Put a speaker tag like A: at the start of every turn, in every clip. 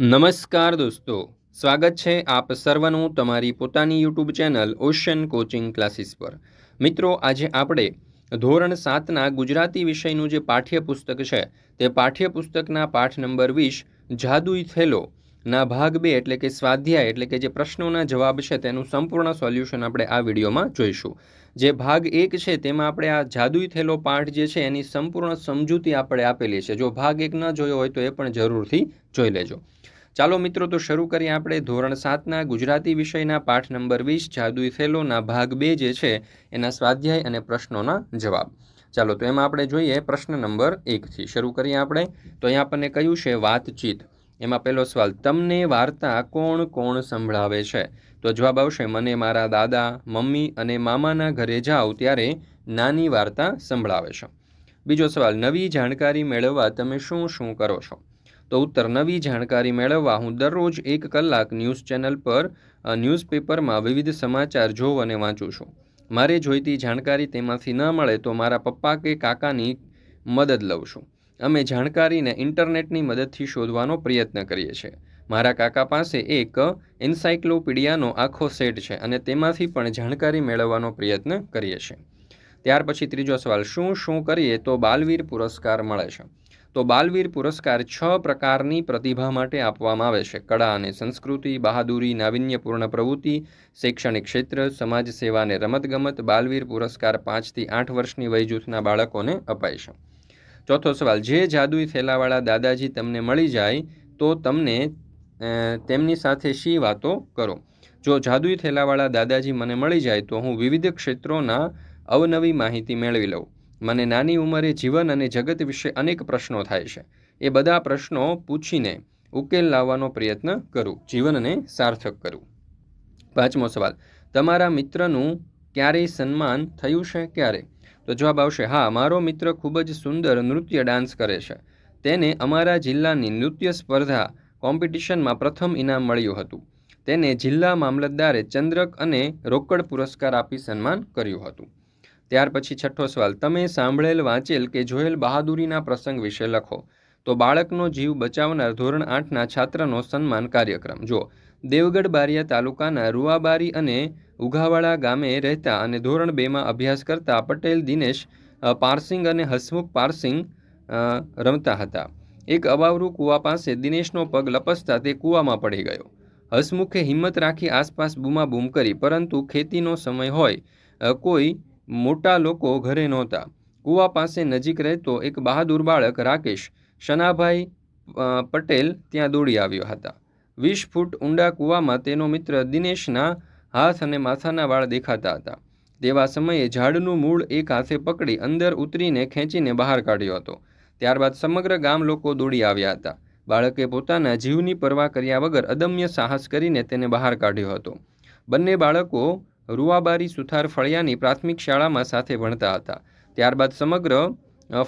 A: નમસ્કાર દોસ્તો, સ્વાગત છે આપ સર્વનું તમારી પોતાની YouTube channel ocean coaching classes પર. મિત્રો, આજે આપણે ધોરણ સાતના ગુજરાતી વિષયનું જે પાઠ્યપુસ્તક છે, તે પાઠ્યપુસ્તકના પાઠ નંબર વીસ, જાદુઈ થેલો, ના ભાગ બે એટલે કે સ્વાધ્યાય એટલે કે જે પ્રશ્નોના જવાબ છે, તેનું સંપૂર્ણ સોલ્યુશન આપણે આ વિડીયોમાં જોઈશું. જે ભાગ એક છે, તેમાં આપણે આ જાદુઈ થેલો પાઠ જે છે, એની સંપૂર્ણ સમજૂતી આપણે આપેલી છે. જો ભાગ એક ન જોયો હોય તો એ પણ જરૂરથી જોઈ લેજો. ચાલો મિત્રો, તો શરૂ કરીએ આપણે ધોરણ સાતના ગુજરાતી વિષયના પાઠ નંબર વીસ, જાદુઈ થેલોના ભાગ બે જે છે, એના સ્વાધ્યાય અને પ્રશ્નોના જવાબ. ચાલો, તો એમાં આપણે જોઈએ પ્રશ્ન નંબર એકથી શરૂ કરીએ આપણે. તો અહીંયા આપણને કહ્યું છે વાતચીત. એમાં પહેલો સવાલ, તમને વાર્તા કોણ કોણ સંભળાવે છે? તો જવાબ આવશે, મને મારા દાદા, મમ્મી અને મામાના ઘરે જાઓ ત્યારે નાની વાર્તા સંભળાવે છે. બીજો સવાલ, નવી જાણકારી મેળવવા તમે શું શું કરો છો? તો ઉત્તર, નવી જાણકારી મેળવવા હું દરરોજ એક કલાક ન્યૂઝ ચેનલ પર ન્યૂઝપેપરમાં વિવિધ સમાચાર જોઉં અને વાંચું છું. મારે જોઈતી જાણકારી તેમાંથી ન મળે તો મારા પપ્પા કે કાકાની મદદ લઉં છું. અમે જાણકારીને ઇન્ટરનેટની મદદથી શોધવાનો પ્રયત્ન કરીએ છીએ. મારા કાકા પાસે એક એન્સાઇક્લોપીડિયાનો આખો સેટ છે અને તેમાંથી પણ જાણકારી મેળવવાનો પ્રયત્ન કરીએ છીએ. ત્યાર પછી ત્રીજો સવાલ, શું શું કરીએ તો બાલવીર પુરસ્કાર મળે છે? તો બાલવીર પુરસ્કાર છ પ્રકારની પ્રતિભા માટે આપવામાં આવે છે. કળા અને સંસ્કૃતિ, બહાદુરી, નાવિન્યપૂર્ણ પ્રવૃત્તિ, શૈક્ષણિક ક્ષેત્ર, સમાજ સેવા અને રમતગમત. બાલવીર પુરસ્કાર પાંચથી આઠ વર્ષની વયજૂથના બાળકોને અપાય છે. ચોથો સવાલ, જે જાદુઈ થેલાવાળા દાદાજી તમને મળી જાય તો તમને તેમની સાથે શી વાતો કરો? જો જાદુઈ થેલાવાળા દાદાજી મને મળી જાય તો હું વિવિધ ક્ષેત્રોના અવનવી માહિતી મેળવી લઉં. મને નાની ઉંમરે જીવન અને જગત વિશે અનેક પ્રશ્નો થાય છે. એ બધા પ્રશ્નો પૂછીને ઉકેલ લાવવાનો પ્રયત્ન કરું. જીવનને સાર્થક કરું. પાંચમો સવાલ. તમારા મિત્રનું ક્યારેય સન્માન થયું છે ક્યારે? તો જવાબ આવશે, હા, મારો મિત્ર ખૂબ જ સુંદર નૃત્ય ડાન્સ કરે છે. તેને અમારા જિલ્લાની નૃત્ય સ્પર્ધા કોમ્પિટિશનમાં પ્રથમ ઇનામ મળ્યું હતું. તેને જિલ્લા મામલતદારે ચંદ્રક અને રોકડ પુરસ્કાર આપી સન્માન કર્યું હતું. ત્યાર પછી છઠ્ઠો સવાલ, તમે સાંભળેલ, વાંચેલ કે જોયેલ બહાદુરીના પ્રસંગ વિશે લખો. તો બાળકનો જીવ બચાવનાર ધોરણ આઠના છાત્રનો સન્માન કાર્યક્રમ. જો દેવગઢ બારિયા તાલુકાના રૂવાબારી અને ઉઘાવાડા ગામે રહેતા અને ધોરણ બેમાં અભ્યાસ કરતા પટેલ, દિનેશ પારસિંગ અને હસમુખ પારસિંગ રમતા હતા. એક અવાવરું કૂવા પાસે દિનેશનો પગ લપસતા તે કૂવામાં પડી ગયો. હસમુખે હિંમત રાખી આસપાસ બૂમાબૂમ કરી, પરંતુ ખેતીનો સમય હોય કોઈ મોટા લોકો ઘરે નહોતા. કૂવા પાસે નજીક રહેતો એક બહાદુર બાળક રાકેશ શનાભાઈ પટેલ ત્યાં દોડી આવ્યો હતા. વીસ ફૂટ ઊંડા કૂવામાં તેનો મિત્ર દિનેશના હાથ અને માથાના વાળ દેખાતા હતા. તેવા સમયે ઝાડનું મૂળ એક હાથે પકડી અંદર ઉતરીને ખેંચીને બહાર કાઢ્યો હતો. ત્યારબાદ સમગ્ર ગામ લોકો દોડી આવ્યા હતા. બાળકે પોતાના જીવની પરવા કર્યા વગર અદમ્ય સાહસ કરીને તેને બહાર કાઢ્યો હતો. બંને બાળકો રૂવાબારી સુથાર ફળિયાની પ્રાથમિક શાળામાં સાથે ભણતા હતા. ત્યારબાદ સમગ્ર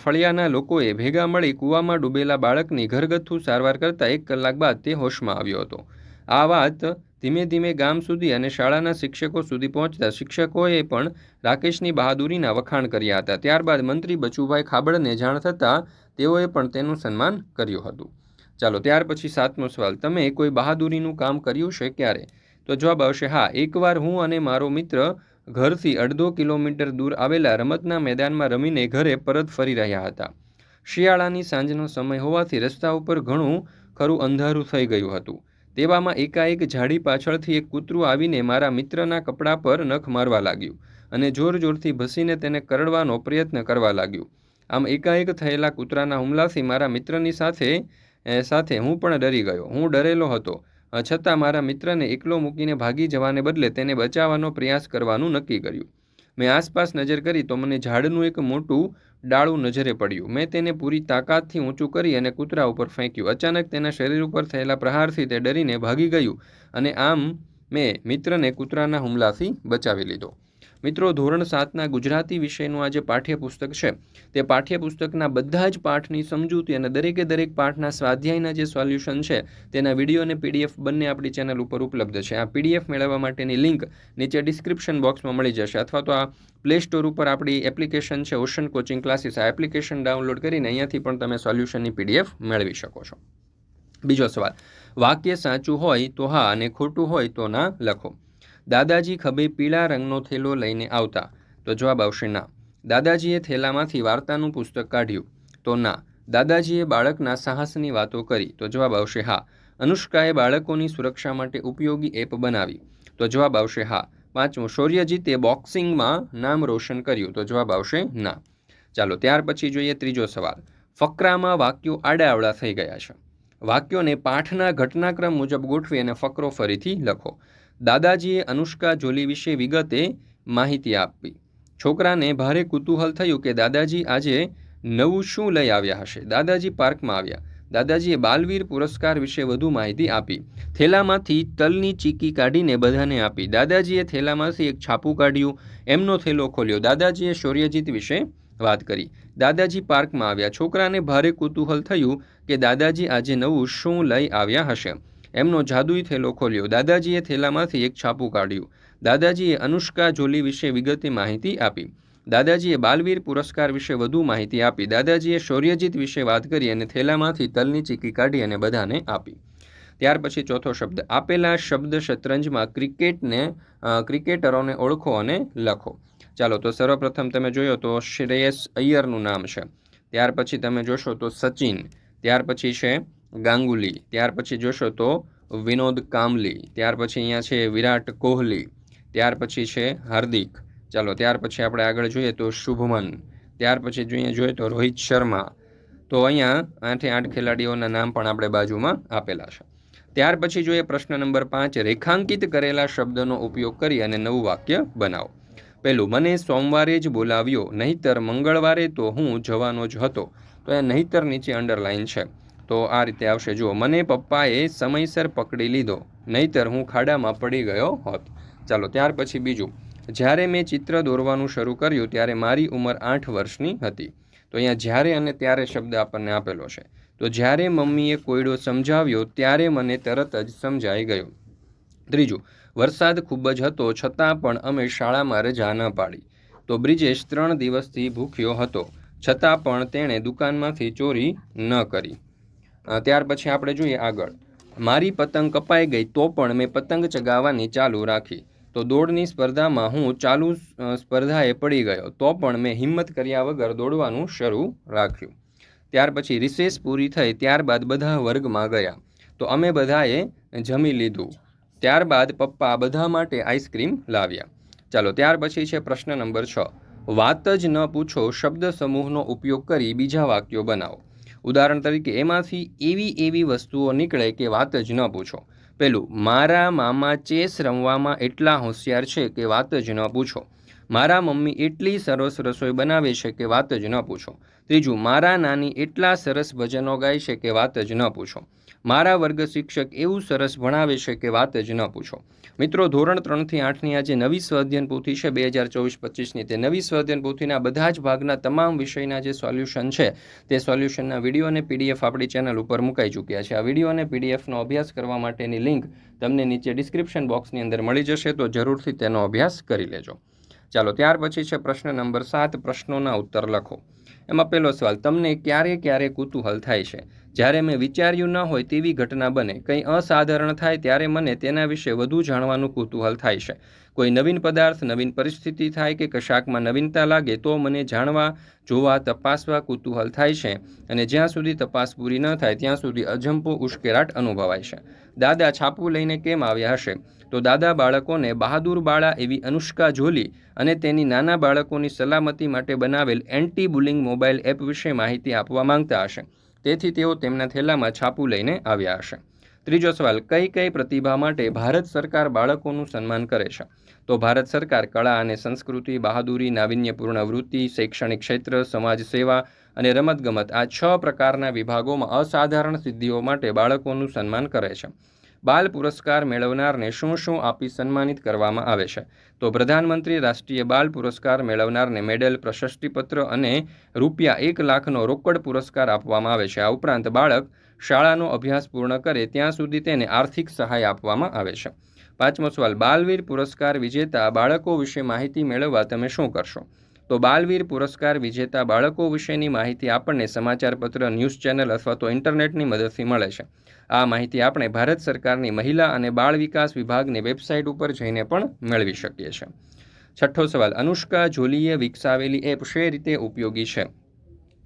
A: ફળિયાના લોકોએ ભેગા મળી કૂવામાં ડૂબેલા બાળકની ઘરગથ્થુ સારવાર કરતાં એક કલાક બાદ તે હોશમાં આવ્યો હતો. આ વાત ધીમે ધીમે ગામ સુધી અને શાળાના શિક્ષકો સુધી પહોંચતા શિક્ષકોએ પણ રાકેશની બહાદુરીના વખાણ કર્યા હતા. ત્યારબાદ મંત્રી બચુભાઈ ખાબડને જાણ થતાં તેઓએ પણ તેનું સન્માન કર્યું હતું. ચાલો, ત્યાર પછી સાતમો સવાલ. તમે કોઈ બહાદુરીનું કામ કર્યું છે ક્યારે? તો જવાબ આવશે, હા, એકવાર હું અને મારો મિત્ર ઘરથી અડધો કિલોમીટર દૂર આવેલા રમતના મેદાનમાં રમીને ઘરે પરત ફરી રહ્યા હતા. શિયાળાની સાંજનો સમય હોવાથી રસ્તા ઉપર ઘણું ખરું અંધારું થઈ ગયું હતું. તેવામાં એકાએક ઝાડી પાછળથી એક કૂતરું આવીને મારા મિત્રના કપડા પર નખ મારવા લાગ્યું અને જોર જોરથી ભસીને તેને કરડવાનો પ્રયત્ન કરવા લાગ્યું. આમ એકાએક થયેલા કૂતરાના હુમલાથી મારા મિત્રની સાથે સાથે હું પણ ડરી ગયો. હું ડરેલો હતો. છતાં મારા મિત્રને એકલો મૂકીને ભાગી જવાને બદલે તેને બચાવવાનો પ્રયાસ કરવાનું નક્કી કર્યું. મેં આસપાસ નજર કરી તો મને ઝાડનું એક મોટું ડાળું નજરે પડ્યું. મેં તેને પૂરી તાકાતથી ઊંચું કરી અને કૂતરા ઉપર ફેંક્યું. અચાનક તેના શરીર ઉપર થયેલા પ્રહારથી તે ડરીને ભાગી ગયું અને આમ મેં મિત્રને કૂતરાના હુમલાથી બચાવી લીધો. મિત્રો, ધોરણ સાતના ગુજરાતી વિષયનું આ જે પાઠ્યપુસ્તક છે. તે પાઠ્યપુસ્તકના બધા જ પાઠની સમજૂતી અને દરેકે દરેક પાઠના સ્વાધ્યાયના જે સોલ્યુશન છે, તેના વીડિયો અને પીડીએફ બંને આપણી ચેનલ ઉપર ઉપલબ્ધ છે. આ પીડીએફ મેળવવા માટેની લિંક નીચે ડિસ્ક્રિપ્શન બોક્સમાં મળી જશે અથવા તો આ પ્લે સ્ટોર ઉપર આપણી એપ્લિકેશન છે, ઓશન કોચિંગ ક્લાસીસ. આ એપ્લિકેશન ડાઉનલોડ કરીને અહીંયાથી પણ તમે સોલ્યુશનની પીડીએફ મેળવી શકો છો. બીજો સવાલ, વાક્ય સાચું હોય તો હા અને ખોટું હોય તો ના લખો. દાદાજી ખભે પીળા રંગનો થેલો લઈને આવતા. તો જવાબ આવશે ના. દાદાજીએ થેલામાંથી વાર્તાનું પુસ્તક કાઢ્યું. તો ના. દાદાજીએ બાળકના સાહસની વાતો કરી. તો જવાબ આવશે હા. અનુષ્કાએ બાળકોની સુરક્ષા માટે ઉપયોગી એપ બનાવી. તો જવાબ આવશે હા. પાંચમું. શૌર્યજીતે બોક્સિંગમાં નામ રોશન કર્યું. તો જવાબ આવશે ના. ચાલો, ત્યાર પછી જોઈએ ત્રીજો સવાલ. ફકરામાં વાક્યો આડાઅવળા થઈ ગયા છે. વાક્યોને પાઠના ઘટનાક્રમ મુજબ ગોઠવી અને ફકરો ફરીથી લખો. દાદાજીએ અનુષ્કા જોલી વિશે વિગતે માહિતી આપી. છોકરાને ભારે કુતૂહલ થયું કે દાદાજી આજે નવું શું લઈ આવ્યા હશે. દાદાજી પાર્કમાં આવ્યા. દાદાજીએ બાલવીર પુરસ્કાર વિશે વધુ માહિતી આપી. થેલામાંથી તલની ચીકી કાઢીને બધાને આપી. દાદાજીએ થેલામાંથી એક છાપું કાઢ્યું. એમનો થેલો ખોલ્યો. દાદાજીએ શૌર્યજીત વિશે વાત કરી. દાદાજી પાર્કમાં આવ્યા. છોકરાને ભારે કુતૂહલ થયું કે દાદાજી આજે નવું શું લઈ આવ્યા હશે. એમનો જાદુઈ થેલો ખોલ્યો. દાદાજીએ થેલામાંથી એક છાપું કાઢ્યું. દાદાજીએ અનુષ્કા જોલી વિશે વિગતની માહિતી આપી. દાદાજીએ બાલવીર પુરસ્કાર વિશે વધુ માહિતી આપી. દાદાજીએ શૌર્યજીત વિશે વાત કરી અને થેલામાંથી તલની ચીકી કાઢી અને બધાને આપી. ત્યાર પછી ચોથો શબ્દ. આપેલા શબ્દ શતરંજમાં ક્રિકેટને ક્રિકેટરોને ઓળખો અને લખો. ચાલો, તો સર્વપ્રથમ તમે જોયો તો શ્રેયસ અય્યરનું નામ છે. ત્યાર પછી તમે જોશો તો સચિન. ત્યાર પછી છે ગાંગુલી. ત્યાર પછી જોશો તો વિનોદ કામલી. ત્યાર પછી અહીંયા છે વિરાટ કોહલી. ત્યાર પછી છે હાર્દિક. ચાલો, ત્યાર પછી આપણે આગળ જોઈએ તો શુભમન. ત્યાર પછી જોઈએ જોઈએ તો રોહિત શર્મા. તો અહીંયા આઠે આઠ ખેલાડીઓના નામ પણ આપણે બાજુમાં આપેલા છે. ત્યાર પછી જોઈએ પ્રશ્ન નંબર પાંચ, રેખાંકિત કરેલા શબ્દનો ઉપયોગ કરી અને નવું વાક્ય બનાવો. પહેલું, મને સોમવારે જ બોલાવ્યો, નહીતર મંગળવારે તો હું જવાનો જ હતો. તો એ નહીતર નીચે અંડરલાઇન છે. તો આ રીતે આવશે. જુઓ, મને પપ્પાએ સમયસર પકડી લીધો, નહીતર હું ખાડામાં પડી ગયો હોત. ચાલો, ત્યાર પછી બીજું. જ્યારે મેં ચિત્ર દોરવાનું શરૂ કર્યું, ત્યારે મારી ઉંમર આઠ વર્ષની હતી. તો અહીંયા જ્યારે અને ત્યારે શબ્દ આપણને આપેલો છે. તો જ્યારે મમ્મીએ કોયડો સમજાવ્યો, ત્યારે મને તરત જ સમજાઈ ગયો. ત્રીજું. વરસાદ ખૂબ જ હતો, છતાં પણ અમે શાળામાં રજા ન પાડી. તો બ્રિજેશ ત્રણ દિવસથી ભૂખ્યો હતો, છતાં પણ તેણે દુકાનમાંથી ચોરી ન કરી. ત્યાર પછી આપણે જોઈએ આગળ. મારી પતંગ કપાઈ ગઈ તો પણ મેં પતંગ ચગાવવાની ચાલુ રાખી. તો દોડની સ્પર્ધામાં હું ચાલુ સ્પર્ધાએ પડી ગયો. તો પણ મેં હિંમત કર્યા વગર દોડવાનું શરૂ રાખ્યું. ત્યાર પછી રિસેસ પૂરી થઈ, ત્યારબાદ બધા વર્ગમાં ગયા. તો અમે બધાએ જમી લીધું. ત્યારબાદ પપ્પા બધા માટે આઈસ્ક્રીમ લાવ્યા. ચાલો, ત્યાર પછી છે પ્રશ્ન નંબર છ. વાત જ ન પૂછો, શબ્દ સમૂહનો ઉપયોગ કરી બીજા વાક્યો બનાવો. ઉદાહરણ તરીકે, એમાંથી એવી એવી વસ્તુઓ નીકળે કે વાત જ ન પૂછો. પેલું, મારા મામા ચેસ રમવામાં એટલા હોશિયાર છે કે વાત જ ન પૂછો. મારા મમ્મી એટલી સરસ રસોઈ બનાવે છે કે વાત જ ન પૂછો. ત્રીજું, મારા નાની એટલા સરસ ભજનો ગાય છે કે વાત જ ન પૂછો. મારા વર્ગ શિક્ષક એવું સરસ ભણાવે છે કે વાત જ ન પૂછો. મિત્રો, ધોરણ ત્રણથી આઠની આજે નવી સ્વઅધ્યયન પોથી છે. બે હજાર ચોવીસ પચીસની તે નવી સ્વઅધ્યયન પોથીના બધા જ ભાગના તમામ વિષયના જે સોલ્યુશન છે, તે સોલ્યુશનના વીડિયો અને પીડીએફ આપણી ચેનલ ઉપર મુકાઈ ચૂક્યા છે. આ વીડિયો અને પીડીએફનો અભ્યાસ કરવા માટેની લિંક તમને નીચે ડિસ્ક્રિપ્શન બોક્સની અંદર મળી જશે, તો જરૂરથી તેનો અભ્યાસ કરી લેજો. ચાલો, ત્યાર પછી છે પ્રશ્ન નંબર સાત, પ્રશ્નોના ઉત્તર લખો. એમાં પહેલો સવાલ, તમને ક્યારે ક્યારે કુતૂહલ થાય છે? જ્યારે મેં વિચાર્યું ન હોય તેવી ઘટના બને, કંઈ અસાધારણ થાય ત્યારે મને તેના વિશે વધુ જાણવાનું કુતૂહલ થાય છે. કોઈ નવીન પદાર્થ, નવીન પરિસ્થિતિ થાય કે કશાકમાં નવીનતા લાગે તો મને જાણવા, જોવા, તપાસવા કુતૂહલ થાય છે અને જ્યાં સુધી તપાસ પૂરી ન થાય ત્યાં સુધી અજંપો ઉશ્કેરાટ અનુભવાય છે. દાદા છાપું લઈને કેમ આવ્યા હશે? તો દાદા બાળકોને બહાદુર બાળા એવી અનુષ્કા જોલી અને તેની નાના બાળકોની સલામતી માટે બનાવેલ એન્ટી બુલિંગ મોબાઈલ એપ વિશે માહિતી આપવા માંગતા હશે. તેથી તેઓ તેમના થેલામાં છાપું લઈને આવ્યા હશે. ત્રીજો સવાલ, કઈ કઈ પ્રતિભા માટે ભારત સરકાર બાળકોનું સન્માન કરે છે? તો ભારત સરકાર કળા અને સંસ્કૃતિ, બહાદુરી, નાવિન્યપૂર્ણ વૃત્તિ, શૈક્ષણિક ક્ષેત્ર, સમાજ સેવા અને રમતગમત આ છ પ્રકારના વિભાગોમાં અસાધારણ સિદ્ધિઓ માટે બાળકોનું સન્માન કરે છે. બાલ પુરસ્કાર મેળવનારને શું શું આપી સન્માનિત કરવામાં આવે છે? તો પ્રધાનમંત્રી રાષ્ટ્રીય બાલ પુરસ્કાર મેળવનારને મેડલ, પ્રશસ્તિપત્ર અને રૂપિયા એક લાખનો રોકડ પુરસ્કાર આપવામાં આવે છે. આ ઉપરાંત બાળક શાળાનો અભ્યાસ પૂર્ણ કરે ત્યાં સુધી તેને આર્થિક સહાય આપવામાં આવે છે. પાંચમો સવાલ, બાલવીર પુરસ્કાર વિજેતા બાળકો વિશે માહિતી મેળવવા તમે શું કરશો? તો બાલવીર પુરસ્કાર વિજેતા બાળકો વિશેની માહિતી આપણને સમાચારપત્ર, ન્યૂઝ ચેનલ અથવા તો ઇન્ટરનેટની મદદથી મળે છે. આ માહિતી આપણે ભારત સરકારની મહિલા અને બાળ વિકાસ વિભાગની વેબસાઇટ ઉપર જઈને પણ મેળવી શકીએ છીએ છઠ્ઠો સવાલ, અનુષ્કા જોલીએ વિકસાવેલી એપ શે રીતે ઉપયોગી છે?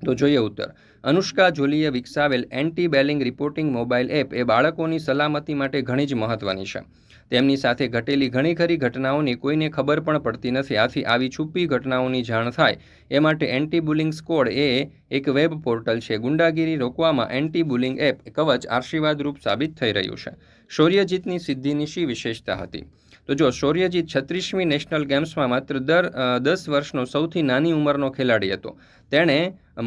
A: તો જોઈએ ઉત્તર, અનુષ્કા જોલીએ વિકસાવેલ anti bullying reporting mobile app એ બાળકોની સલામતી માટે ઘણી જ મહત્ત્વની છે. તેમની સાથે ઘટેલી ઘણી ખરી ઘટનાઓની કોઈને ખબર પણ પડતી નથી. આથી આવી છુપ્પી ઘટનાઓની જાણ થાય એ માટે એન્ટી બુલિંગ સ્કોડ એ એક વેબ પોર્ટલ છે. ગુંડાગીરી રોકવામાં એન્ટી બુલિંગ એપ કવચ આશીર્વાદરૂપ સાબિત થઈ રહ્યું છે. શૌર્યજીતની સિદ્ધિની શી વિશેષતા હતી? તો જો શૌર્યજીત છત્રીસમી નેશનલ ગેમ્સમાં માત્ર દર દસ વર્ષનો સૌથી નાની ઉંમરનો ખેલાડી હતો. તેણે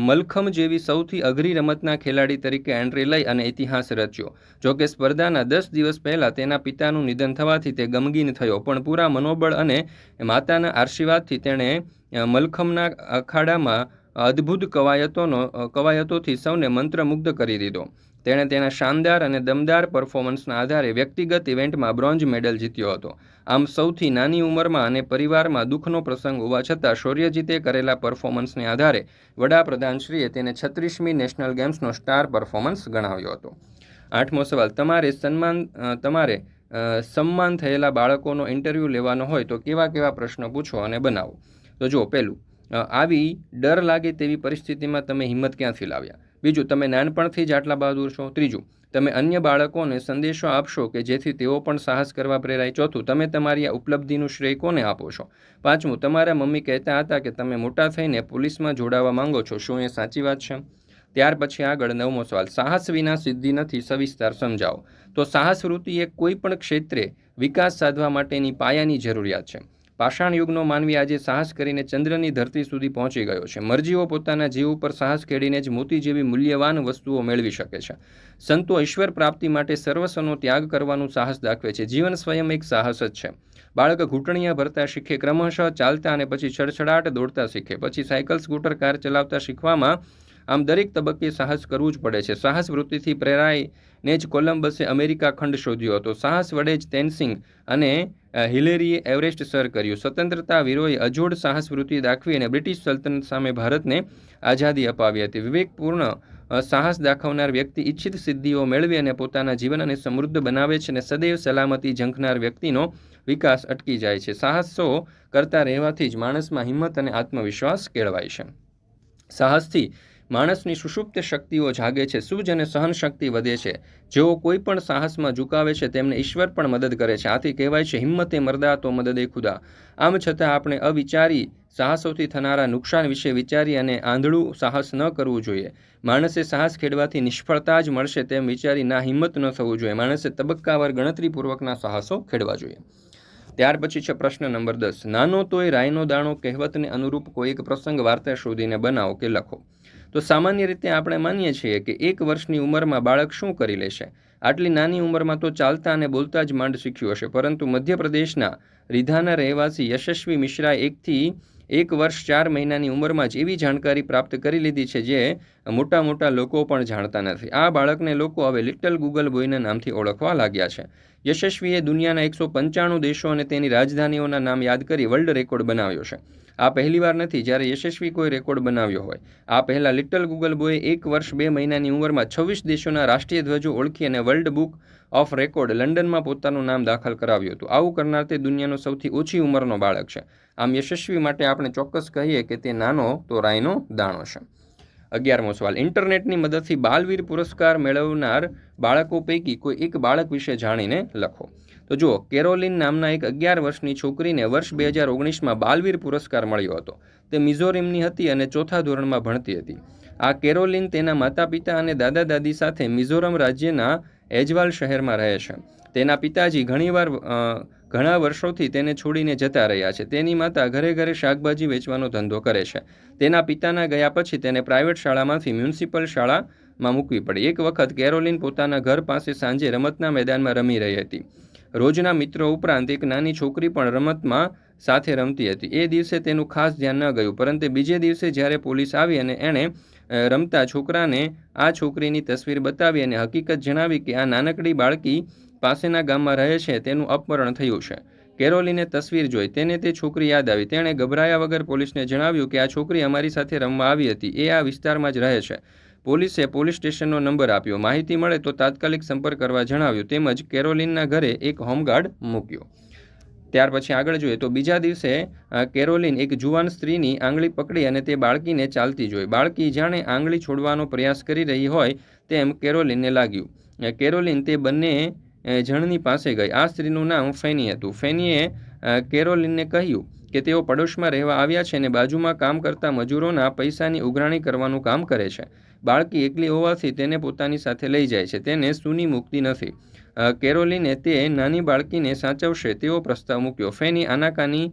A: મલખમ જેવી સૌથી અઘરી રમતના ખેલાડી તરીકે એન્ટ્રી લઈ અને ઇતિહાસ રચ્યો. જોકે સ્પર્ધાના દસ દિવસ પહેલાં તેના પિતાનું નિધન થવાથી તે ગમગીન થયો, પણ પૂરા મનોબળ અને માતાના આશીર્વાદથી તેણે મલખમના અખાડામાં અદ્ભુત કવાયતોનો કવાયતોથી સૌને મંત્રમુગ્ધ કરી દીધો. તેણે તેના શાનદાર અને દમદાર પરફોર્મન્સના આધારે વ્યક્તિગત ઇવેન્ટમાં બ્રોન્ઝ મેડલ જીત્યો હતો. આમ સૌથી નાની ઉંમરમાં અને પરિવારમાં દુઃખનો પ્રસંગ હોવા છતાં શૌર્યજીતે કરેલા પરફોર્મન્સને આધારે વડાપ્રધાનશ્રીએ તેને છત્રીસમી નેશનલ ગેમ્સનો સ્ટાર પરફોર્મન્સ ગણાવ્યો હતો. આઠમો સવાલ, તમારે સન્માન તમારે સન્માન થયેલા બાળકોનો ઇન્ટરવ્યૂ લેવાનો હોય તો કેવા કેવા પ્રશ્નો પૂછો અને બનાવો? તો જો પહેલું આવી ડર લાગે તેવી પરિસ્થિતિમાં તમે હિંમત ક્યાંથી લાવ્યા? બીજું, તમે નાનપણથી જ આટલા બહાદુર છો. ત્રીજું, તમે અન્ય બાળકોને સંદેશો આપશો કે જેથી તેઓ પણ સાહસ કરવા પ્રેરાય. ચોથું, તમે તમારી આ ઉપલબ્ધિનું શ્રેય કોને આપો છો? પાંચમું, તમારા મમ્મી કહેતા હતા કે તમે મોટા થઈને પોલીસમાં જોડાવા માંગો છો. શું એ સાચી વાત છે? ત્યાર પછી આગળ નવમો સવાલ, સાહસ વિના સિદ્ધિ નથી, સવિસ્તાર સમજાવો. તો સાહસ વૃત્તિ એ કોઈ પણ ક્ષેત્રે વિકાસ સાધવા માટેની પાયાની જરૂરિયાત છે. પાષાણ યુગનો માનવી આજે સાહસ કરીને ચંદ્રની ધરતી સુધી પહોંચી ગયો છે. મરજીઓ પોતાના જીવ ઉપર સાહસ ખેડીને જ મોતી જેવી મૂલ્યવાન વસ્તુઓ મેળવી શકે છે. સંતો ઈશ્વર પ્રાપ્તિ માટે સર્વસ્વનો ત્યાગ કરવાનું સાહસ દાખવે છે. જીવન સ્વયં એક સાહસ જ છે. બાળક ઘૂંટણીયા ભરતા શીખે, ક્રમશઃ ચાલતા અને પછી છડછડાટ દોડતા શીખે. પછી સાયકલ, સ્કૂટર, કાર ચલાવતા શીખવામાં આમ દરેક તબક્કે સાહસ કરવું જ પડે છે. સાહસ વૃત્તિથી પ્રેરાઈને જ કોલંબસે અમેરિકા ખંડ શોધ્યો હતો. સાહસ વડે જ તેનસિંગ અને હિલેરીએ એવરેસ્ટ સર કર્યું. સ્વતંત્રતા વીરોએ અજોડ સાહસ વૃત્તિ દાખવી અને બ્રિટિશ સલ્તનત સામે ભારતને આઝાદી અપાવી હતી. વિવેકપૂર્ણ સાહસ દાખવનાર વ્યક્તિ ઈચ્છિત સિદ્ધિઓ મેળવી અને પોતાના જીવનને સમૃદ્ધ બનાવે છે અને સદૈવ સલામતી ઝંખનાર વ્યક્તિનો વિકાસ અટકી જાય છે. સાહસો કરતા રહેવાથી જ માણસમાં હિંમત અને આત્મવિશ્વાસ કેળવાય છે. સાહસથી માણસની સુષુપ્ત શક્તિઓ જાગે છે, સૂજ અને સહનશક્તિ વધે છે. જેઓ કોઈ પણ સાહસમાં ઝુકાવે છે, તેમને ઈશ્વર પણ મદદ કરે છે. આથી કહેવાય છે, હિંમતે મરદા તો મદદે ખુદા. આમ છતાં આપણે અવિચારી સાહસોથી થનારા નુકસાન વિશે વિચારી અને આંધળું સાહસ ન કરવું જોઈએ. માણસે સાહસ ખેડવાથી નિષ્ફળતા જ મળશે તેમ વિચારી ના હિંમત ન થવું જોઈએ. માણસે તબક્કાવાર ગણતરીપૂર્વકના સાહસો ખેડવા જોઈએ. ત્યાર પછી છે પ્રશ્ન નંબર દસ. નાનો તોય રાયનો દાણો કહેવતને અનુરૂપ કોઈ એક પ્રસંગ વાર્તા શોધીને બનાવો કે લખો. તો સામાન્ય રીતે આપણે માનીએ છીએ કે એક વર્ષની ઉંમરમાં બાળક શું કરી લેશે? આટલી નાની ઉંમરમાં તો ચાલતા અને બોલતા જ માંડ શીખ્યું હશે. પરંતુ મધ્યપ્રદેશના રીધાના રહેવાસી યશસ્વી મિશ્રા એકથી એક વર્ષ ચાર મહિનાની ઉંમરમાં જ એવી જાણકારી પ્રાપ્ત કરી લીધી છે જે મોટા મોટા લોકો પણ જાણતા નથી. આ બાળકને લોકો હવે લિટલ ગૂગલ બોયના નામથી ઓળખવા લાગ્યા છે. યશસ્વીએ દુનિયાના એકસો પંચાણું દેશો અને તેની રાજધાનીઓના નામ યાદ કરી વર્લ્ડ રેકોર્ડ બનાવ્યો છે. આ પહેલીવાર નથી જ્યારે યશસ્વી કોઈ રેકોર્ડ બનાવ્યો હોય. આ પહેલાં લિટલ ગૂગલ બોય એક વર્ષ બે મહિનાની ઉંમરમાં છવ્વીસ દેશોના રાષ્ટ્રીય ધ્વજો ઓળખી અને વર્લ્ડ બુક ઓફ રેકોર્ડ લંડનમાં પોતાનું નામ દાખલ કરાવ્યું હતું. આવું કરનાર તે દુનિયાનો સૌથી ઓછી ઉંમરનો બાળક છે. આમ યશસ્વી માટે આપણે ચોક્કસ કહીએ કે તે નાનો તો રાયનો દાણો છે. અગિયારમો સવાલ. ઇન્ટરનેટની મદદથી બાલવીર પુરસ્કાર મેળવનાર બાળકો પૈકી કોઈ એક બાળક વિશે જાણીને લખો. તો જુઓ, કેરોલિન નામના એક અગિયાર વર્ષની છોકરીને વર્ષ બે હજાર ઓગણીસમાં બાલવીર પુરસ્કાર મળ્યો હતો. તે મિઝોરમની હતી અને ચોથા ધોરણમાં ભણતી હતી. આ કેરોલિન તેના માતા પિતા અને દાદા દાદી સાથે મિઝોરમ રાજ્યના એજવાલ શહેરમાં રહે છે. તેના પિતાજી ઘણીવાર ઘણા વર્ષોથી તેને છોડીને જતા રહ્યા છે. તેની માતા ઘરે ઘરે શાકભાજી વેચવાનો ધંધો કરે છે. તેના પિતાના ગયા પછી તેને પ્રાઇવેટ શાળામાંથી મ્યુનિસિપલ શાળામાં મૂકવી પડી. એક વખત કેરોલિન પોતાના ઘર પાસે સાંજે રમતના મેદાનમાં રમી રહી હતી. રોજના મિત્રો ઉપરાંત એક નાની છોકરી પણ રમતમાં સાથે રમતી હતી. એ દિવસે તેનું ખાસ ધ્યાન ન ગયું, પરંતુ બીજે દિવસે જ્યારે પોલીસ આવી અને એણે રમતા છોકરાને આ છોકરીની તસવીર બતાવી અને હકીકત જણાવી કે આ નાનકડી બાળકી પાસેના ગામમાં રહે છે, તેનું અપહરણ થયું છે. કેરોલીને તસવીર જોઈ તેને તે છોકરી યાદ આવી. તેણે ગભરાયા વગર પોલીસને જણાવ્યું કે આ છોકરી અમારી સાથે રમવા આવી હતી. એ આ વિસ્તારમાં જ રહે છે. પોલીસે પોલીસ સ્ટેશનનો નંબર આપ્યો. માહિતી મળે તો તાત્કાલિક સંપર્ક કરવા જણાવ્યું. તેમજ કેરોલિનના ઘરે એક હોમગાર્ડ મૂક્યો. ત્યાર પછી આગળ જોઈએ તો બીજા દિવસે કેરોલિન એક જુવાન સ્ત્રીની આંગળી પકડી અને તે બાળકીને ચાલતી જોઈ. બાળકી જાણે આંગળી છોડવાનો પ્રયાસ કરી રહી હોય તેમ કેરોલિનને લાગ્યું. કેરોલિન તે બંને જણની પાસે ગઈ. આ સ્ત્રીનું નામ ફેની હતું. ફેનીએ કેરોલિનને કહ્યું કે તેઓ પડોશમાં રહેવા આવ્યા છે અને બાજુમાં કામ કરતા મજૂરોના પૈસાની ઉઘરાણી કરવાનું કામ કરે છે. બાળકી એકલી હોવાથી તેને પોતાની સાથે લઈ જાય છે, તેને સૂની મુક્તિ નથી. કેરોલિને તે નાની બાળકીને સાચવશે તેવો પ્રસ્તાવ મૂક્યો. ફેની આનાકાની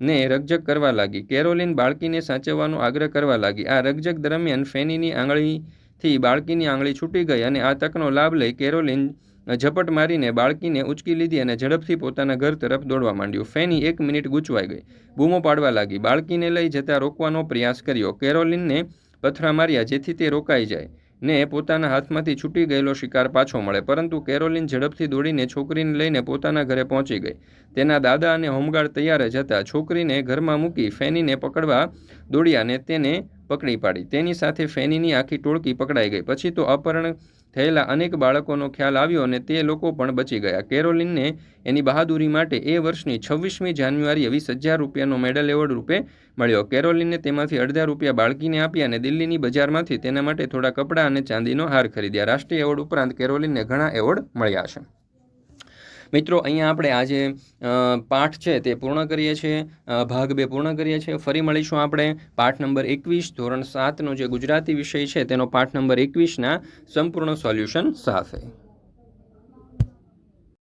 A: ને રગજક કરવા લાગી. કેરોલિન બાળકીને સાચવવાનો આગ્રહ કરવા લાગી. આ રગજક દરમિયાન ફેનીની આંગળીથી બાળકીની આંગળી છૂટી ગઈ અને આ તકનો લાભ લઈ કેરોલિન ઝપટ મારીને બાળકીને ઉચકી લીધી અને ઝડપથી પોતાના ઘર તરફ દોડવા માંડ્યું. ફેની એક મિનિટ ગૂંચવાઈ ગઈ. બૂમો પાડવા લાગી. બાળકીને લઈ જતા રોકવાનો પ્રયાસ કર્યો. કેરોલિનને પથરા માર્યા જેથી તે રોકાઈ જાય. ને પોતાના હાથમાંથી છૂટી ગયેલો શિકાર પાછો મળે, પરંતુ કેરોલિન ઝડપથી દોડીને છોકરીને લઈને પોતાના ઘરે પહોંચી ગઈ. તેના દાદા અને હોમગાર્ડ તૈયાર જ હતા. છોકરીને ઘરમાં મૂકી ફેનીને પકડવા દોડ્યા અને તેને પકડી પાડી. તેની સાથે ફેનીની આખી ટોળકી પકડાઈ ગઈ. પછી તો અપહરણ થયેલા અનેક બાળકોનો ખ્યાલ આવ્યો અને તે લોકો પણ બચી ગયા. કેરોલિનને એની બહાદુરી માટે એ વર્ષની છવ્વીસમી જાન્યુઆરીએ વીસ હજાર રૂપિયાનો મેડલ એવોર્ડ રૂપે મળ્યો. કેરોલિનને તેમાંથી અડધા રૂપિયા બાળકીને આપ્યા અને દિલ્હીની બજારમાંથી તેના માટે થોડા કપડાં અને ચાંદીનો હાર ખરીદ્યા. રાષ્ટ્રીય એવોર્ડ ઉપરાંત કેરોલિનને ઘણા એવોર્ડ મળ્યા છે. મિત્રો, અહીંયા આપણે આજે પાઠ છે તે પૂર્ણ કરીએ છીએ. ભાગ બે પૂર્ણ કરીએ છીએ. ફરી મળીશું આપણે પાઠ નંબર એકવીસ, ધોરણ સાતનો જે ગુજરાતી વિષય છે તેનો પાઠ નંબર એકવીસના સંપૂર્ણ સોલ્યુશન સાથે.